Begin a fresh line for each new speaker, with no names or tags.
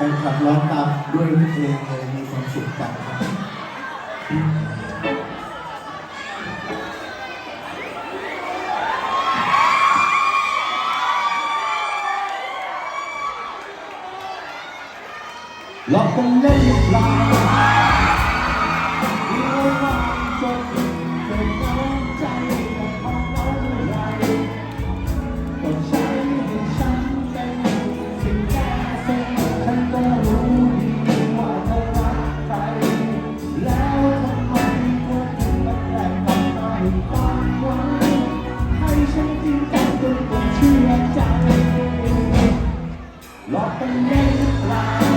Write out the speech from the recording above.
แฟนคลับร้องตามด้วยเพลงเลยมีความสุขกันครับล็อกกันเล่นหรือเปล่า หลอกกันเล่นหรือเปล่าหรือว่าคิด